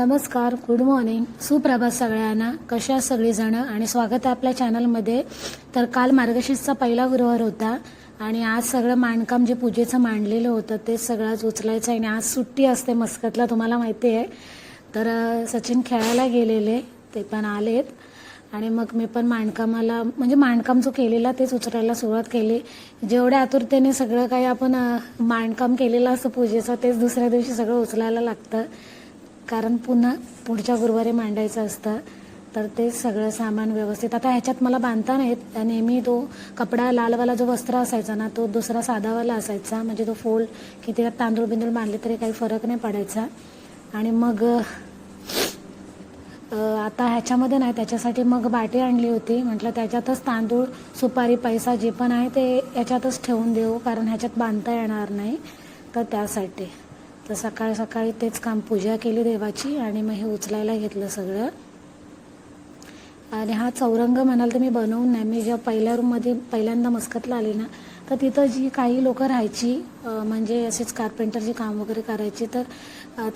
नमस्कार good morning सुप्रभात सगळ्यांना. कशा सगळीजणं? आणि स्वागत आहे आपल्या चॅनलमध्ये तर काल मार्गशीर्षचा पहिला गुरुवार होता आणि आज सगळं मांडकाम जे पूजेचं मांडलेलं होतं ते सगळं आज उचलायचं आणि आज सुट्टी असते मस्कतला तुम्हाला माहिती आहे. तर सचिन खेळायला गेलेले ते पण आलेत. आणि मग मी पण मांडकामाला म्हणजे मांडकाम जो केलेला तेच उचलायला सुरुवात केली. जेवढ्या आतुरतेने सगळं काही आपण मांडकाम केलेलं असतं पूजेचं तेच दुसऱ्या दिवशी सगळं उचलायला लागतं. कारण पुन्हा पुढच्या गुरुवारी मांडायचं असतं तर ते सगळं सामान व्यवस्थित. आता ह्याच्यात मला बांधता नाहीत. नेहमी तो कपडा लालवाला जो वस्त्र असायचा ना तो दुसरा साधावाला असायचा. म्हणजे तो फोल्ड किती तांदूळ बिंदूळ बांधले तरी काही फरक नाही पडायचा. आणि मग आता ह्याच्यामध्ये नाही त्याच्यासाठी मग बाटी आणली होती. म्हटलं त्याच्यातच तांदूळ सुपारी पैसा जे पण आहे ते याच्यातच ठेवून देऊ कारण ह्याच्यात बांधता येणार नाही. तर त्यासाठी. तर सकाळी सकाळी तेच काम पूजा केली देवाची आणि मग हे उचलायला घेतलं सगळं. आणि हा चौरंग म्हणाल तर मी बनवून नाही मी जेव्हा पहिल्या रूममध्ये पहिल्यांदा मस्कतला आली ना तर तिथं जी काही लोकं राहायची म्हणजे असेच कार्पेंटरचे काम वगैरे करायची तर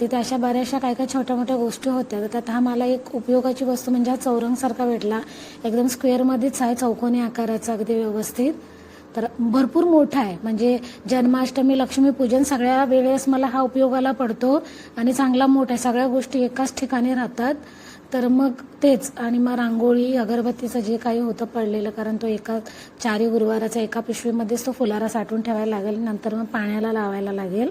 तिथे अशा बऱ्याचशा काय काय छोट्या मोठ्या गोष्टी होत्या. तर त्यात हा मला एक उपयोगाची वस्तू म्हणजे हा चौरंगसारखा भेटला. एकदम स्क्वेअरमध्येच आहे चौकोनी आकाराचा अगदी व्यवस्थित. तर भरपूर मोठा आहे. म्हणजे जन्माष्टमी लक्ष्मीपूजन सगळ्या वेळेस मला हा उपयोगाला पडतो आणि चांगला मोठा आहे. सगळ्या गोष्टी एकाच ठिकाणी राहतात. तर मग तेच. आणि मग रांगोळी अगरबत्तीचं जे काही होतं पडलेलं कारण तो एका चारी गुरुवाराचा एका पिशवीमध्येच तो फुलारा साठवून ठेवायला लागेल. नंतर मग पाण्याला लावायला लागेल.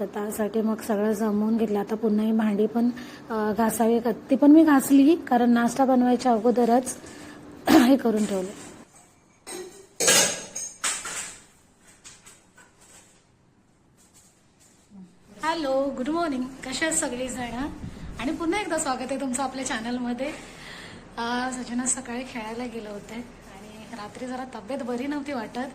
तर त्यासाठी मग सगळं जमवून घेतलं. आता पुन्हा ही भांडी पण घासावी. का- ती पण मी घासली कारण नाश्ता बनवायच्या अगोदरच हे करून ठेवलं हॅलो गुड मॉर्निंग. कशा आहेत सगळी जण आणि पुन्हा एकदा स्वागत आहे तुमचं आपल्या चॅनलमध्ये. अं, सकाळी खेळायला गेलं होते आणि रात्री जरा तब्येत बरी नव्हती वाटत.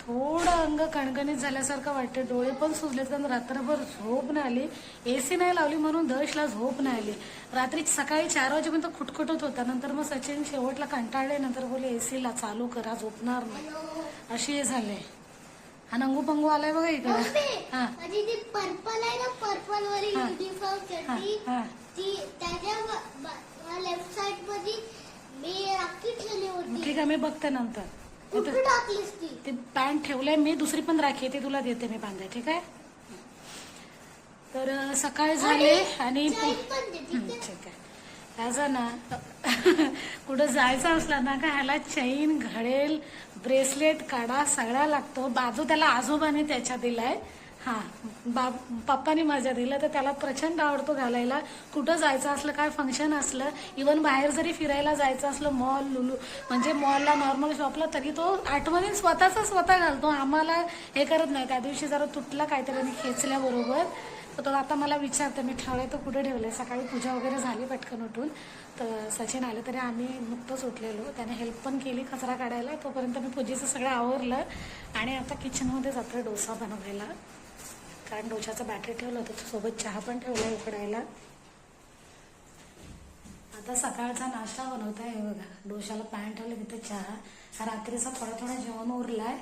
थोडं अंग कणकणीत झाल्यासारखं वाटतं. डोळे पण सुजलेत कारण रात्रभर झोप नाही आली. ए सी नाही लावली म्हणून दशला झोप नाही आली. रात्री सकाळी चार वाजेपर्यंत खुटखुटत होता. नंतर मग सचिन शेवटला कंटाळले. नंतर बोले ए सीला चालू करा. झोपणार नाही. अशी हे झाले. हा नंगू पंगू आलाय बघा इकडे. हा. माझी ती पर्पल आहे ना पर्पल वरील हा. युनिफॉर्म हा हा. ती त्याच्या लेफ्ट साइडमध्ये मी राखी ठेवली होती. ठीक आहे मी बघते नंतर. कुठे इथं टाकलीस ती? ते पॅन्ट ठेवलंय मी दुसरी पण राखी आहे ती तुला देते मी बांधाय ठीक आहे? तर अं, सकाळ झाले आणि चैन पण दे, ठीक आहे? ठीक आहे. ह्याचं ना. कुठं जायचं असलं ना का ह्याला चैन घडेल ब्रेसलेट काढा सगळा लागतो. बाजू त्याला आजोबाने त्याच्या दिलाय. हा बाब पप्पानी माझ्या दिलं तर त्याला प्रचंड आवडतो घालायला. कुठं जायचं असलं काय फंक्शन असलं इवन बाहेर जरी फिरायला जायचं असलं मॉल लुलू म्हणजे मॉलला नॉर्मल शॉपला तरी तो आठवणीत स्वतःचा स्वतः घालतो. आम्हाला हे करत नाही. त्या दिवशी जरा तुटला काहीतरी खेचल्याबरोबर. तर तो आता मला विचारतं मी ठेवलं तर कुठे ठेवलंय? सकाळी पूजा वगैरे झाली पटकन उठून. तर सचिन आले तरी आम्ही नुकतंच उठलेलो. त्याने हेल्प पण केली कचरा काढायला. तोपर्यंत मी पूजेचं सगळं आवरलं. आणि आता किचनमध्ये जातो डोसा बनवायला. कारण डोशाचं बॅटरी ठेवलं होतं सोबत चहा पण ठेवला उकडायला. आता सकाळचा नाश्ता बनवत आहे बघा. डोशाला पॅन ठेवलं तिथे चहा. हा रात्रीचा थोडा थोडा जेवण उरलाय.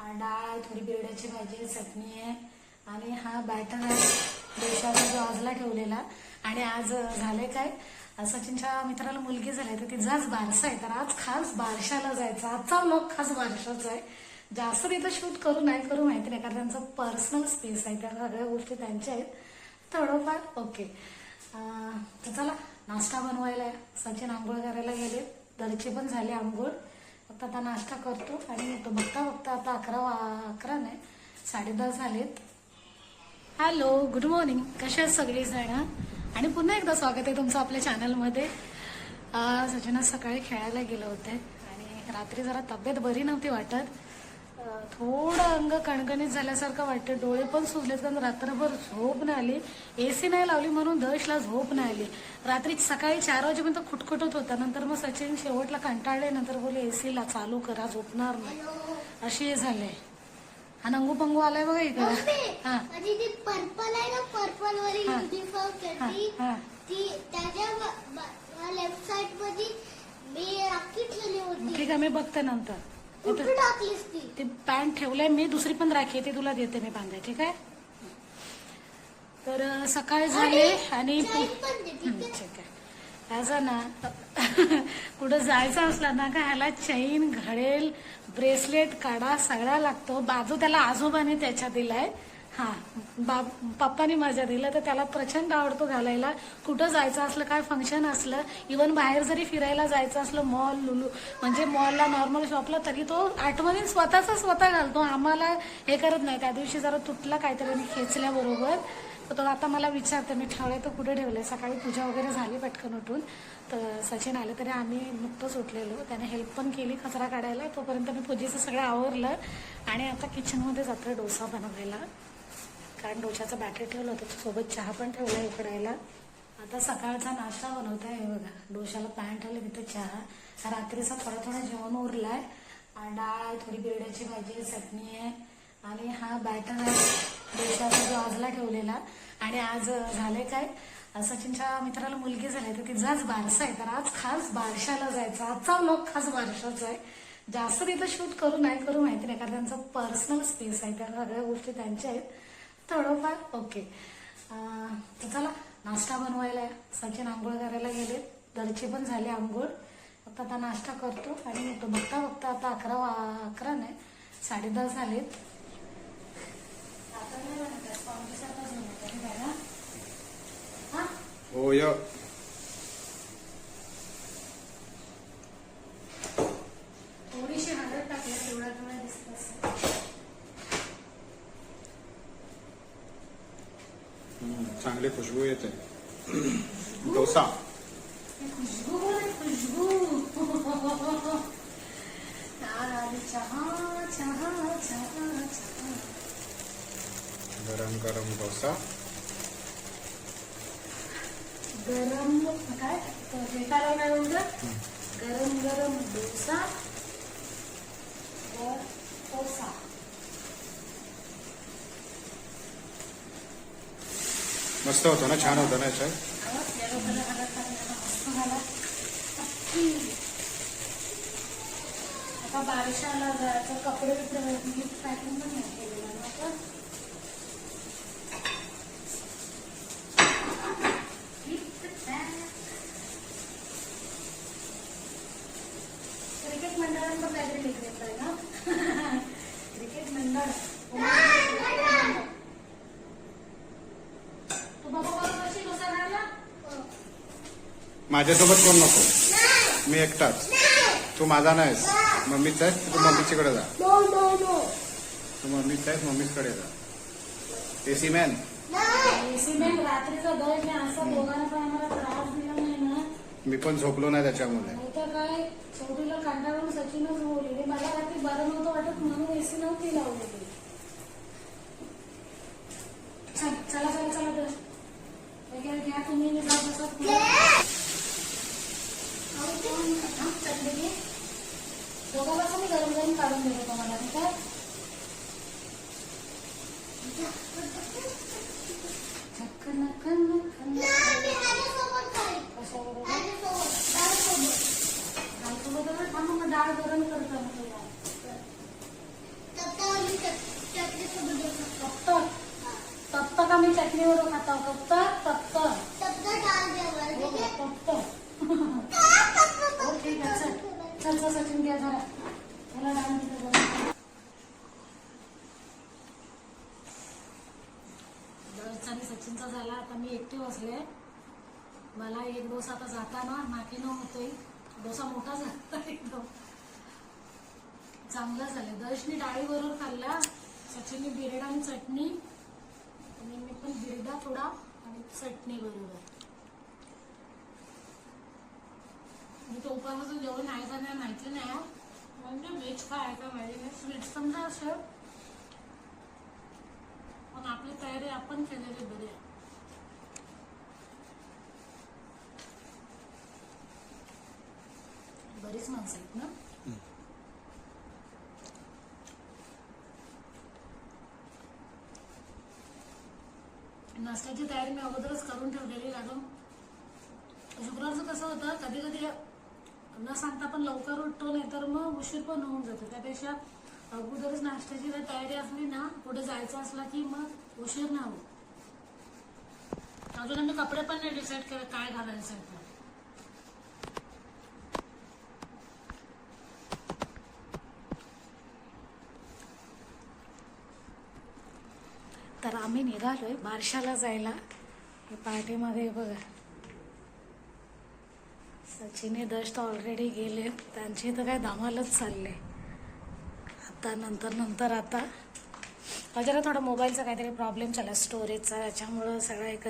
आ, डाळ थोडी बिरड्याची भाजी चटणी आहे. आणि हा बॅटर आहे जो आजला ठेवलेला आणि आज झाले काय? सचिनच्या मित्राला मुलगी झाली तर तिचाच बारसा आहे. तर आज खास बारशाला जायचं. आजचा लोक खास बारशाचा आहे. जास्त तिथं शूट करू नाही करू माहिती नाही कारण त्यांचं पर्सनल स्पेस आहे. त्या सगळ्या गोष्टी त्यांच्या आहेत. थोडंफार ओके तर चला नाश्ता बनवायला सचिन आंघोळ करायला गेले. घरची पण झाली आंघोळ. फक्त आता नाश्ता करतो आणि तो बघता बघता आता अकरा वा- अकरा नाही साडेदहा झालेत. हॅलो गुड मॉर्निंग कशा आहेत सगळीजण? आणि पुन्हा एकदा स्वागत आहे तुमचं आपल्या चॅनलमध्ये सजना सचिन सकाळी खेळायला गेले होते आणि रात्री जरा तब्येत बरी नव्हती वाटत. थोडं अंग कणकणीत झाल्यासारखं वाटतं. डोळे पण सुजलेत कारण रात्रभर झोप नाही आली. ए सी नाही लावली म्हणून दशला झोप नाही आली. रात्री सकाळी चार वाजेपर्यंत खुटखुटत होता. नंतर मग सचिन शेवटला कंटाळले. नंतर बोले ए सीला चालू करा. झोपणार नाही. अशी हे झाले. हा नंगू पंगू आलाय बघा इकडे. मम्मी, हा. माझी ती पर्पल आहे ना पर्पल वरील हा. युनिफॉर्म हा. चड्डी हा. ती त्याच्या लेफ्ट साइडमध्ये मी राखी ठेवली होती. ठीक आहे मी बघते नंतर. कुठे इथं टाकलीस ती? ते पॅन्ट ठेवलंय मी दुसरी पण राखी आहे ती तुला देते मी बांधाय ठीक आहे? तर अं, सकाळ झाली आणि चाय पण दे, ठीक हं, आहे? ठीक आहे. असं ना. कुठं जायचं असलं ना का ह्याला चैन घडेल ब्रेसलेट काढा सगळा लागतो. बाजू त्याला आजोबाने त्याच्या दिलाय. हा बा पप्पानी माझ्या दिलं तर त्याला प्रचंड आवडतो घालायला. कुठं जायचं असलं काय फंक्शन असलं इवन बाहेर जरी फिरायला जायचं असलं मॉल लुलू म्हणजे मॉलला नॉर्मल शॉपला तरी तो आठवणी स्वतःचा स्वतः घालतो. आम्हाला हे करत नाही. त्या दिवशी जरा तुटला काहीतरी खेचल्याबरोबर तो आता मला विचारते मी ठेवले तर कुठे ठेवले सकाळी पूजा वगैरे झाली पटकन उठून. तर सचिन आले तरी आम्ही नुकतंच उठलेलो. त्याने हेल्प पण केली कचरा काढायला. तोपर्यंत मी पूजेचं सगळं आवरलं. आणि आता किचनमध्ये जातोय डोसा बनवायला. कारण डोशाचं बॅटर ठेवलं होतं सोबत चहा पण ठेवला उकडायला. आता सकाळचा नाश्ता बनवता आहे बघा. डोशाला पॅन ठेवलं तिथे चहा. रात्रीचा थोडा थोडा जेवण उरलाय. आणि डाळ आहे थोडी बिरड्याची भाजी आहे चटणी आहे. आणि हा बॅटर आहे डोशाचा जो आजला ठेवलेला. आणि आज झाले काय? सचिनच्या मित्राला मुलगी झाली तर तिचाच बारसा आहे तर आज खास बारशाला जायचं. आजचा लोक खास बारशाचा आहे. जास्त तिथं शूट करू नाही करू माहिती नाही कारण त्यांचा पर्सनल स्पेस आहे त्या सगळ्या गोष्टी त्यांच्या आहेत. थोडंफार ओके तर चला नाश्ता बनवायला आहे. सचिन आंघोळ करायला गेले. घरची पण झाली आंघोळ. फक्त आता नाश्ता करतो. आणि येतो बघता बघता आता अकरा वा- अकरा नाही साडे दहा झालेत. असेल हम्म, चांगली खुशबू येते. डोसा. खुशबू खुशबू. चहा चहा चहा चहा. गरम गरम डोसा. गरम काय? काय गरम गरम डोसा व डोसा. मस्त होतो ना? छान होतं ना याच्यात? आता बारिशाला जायचं कपडे गिफ्ट पॅकिंग पण नाही केलेलं ना आपण. Gift pack. पण काहीतरी लिख घेतलंय ना? क्रिकेट खायला माझ्यासोबत कोण नको? मी एकटाच. तू माझा नाहीस. मम्मीच आहेस तू मम्मीचीकडे जा. तू मम्मीच आहेस मम्मीचकडे जा. AC man. सिमेंट रात्रीचा दर मी असा दोघांना पण आम्हाला त्रास दिला नाही ना मी पण झोपलो नाही त्याच्यामुळे. नाही तर काय शेवटीला कंटाळून सचिनच बोलले मला रात्री बरं नव्हतं वाटत म्हणून एसी नव्हती लावलेली. चल चला चला चला तर वगैरे घ्या तुम्ही मी जात बसत अहो, कोण? हा, चटणी घे. मी गरम गरम काढून देतो तुम्हाला ठीक काय चक्कन कन कन नाही, मी ह्याच्यासोबत खाईन. कशाबरोबर ह्याच्यासोबत, डाळसोबत. डाळसोबत थांब मग डाळ गरम करतो ना तुला तर मी चट- चटणीसोबत देऊ शकतो. फक्त फक्त का मी चटणीवर खाता फक्त फक्त. हो? फक्त हो चल. चल सचिन घ्या जरा. दिलं सचिनचा झाला. आता मी एकटी बसले. मला एक डोसा आता जाताना नाकीनं होतोय. डोसा मोठा झाला एकदम. चांगला झाले. दर्शनी डाळीबरोबर खाल्ला. सचिनने बिरडा आणि चटणी. आणि मी पण बिरडा थोडा आणि चटणी बरोबर. मी तो उपासाचं जेवण आहे का नाही माहिती नाही म्हणजे व्हेज काय का माहिती नाही. स्वीट समजा असेल. पण आपली तयारी आपण केलेली बरी आहे. बरीच माणसं आहेत ना? नाश्त्याची तयारी मी अगोदरच करून ठेवलेली कारण शुक्रवारचं कसं होतं कधी कधी न सांगता पण लवकर उठतो नाही तर मग उशीर पण होऊन जातो. त्यापेक्षा अगोदरच नाश्त्याची जर तयारी असली ना कुठे जायचं असला की मग उशीर ना हो अजून आम्ही कपडे पण नाही डिसाईड केले काय घालायचं तर आम्ही निघालोय बारशाला जायला. हे पार्टीमध्ये बघा. सचिने दष्ट ऑलरेडी गेले. त्यांची तर काय धमालच चालले. आता नंतर नंतर आता. जरा थोडा मोबाईलचा काहीतरी प्रॉब्लेम झाला स्टोरेजचा याच्यामुळं सगळं एक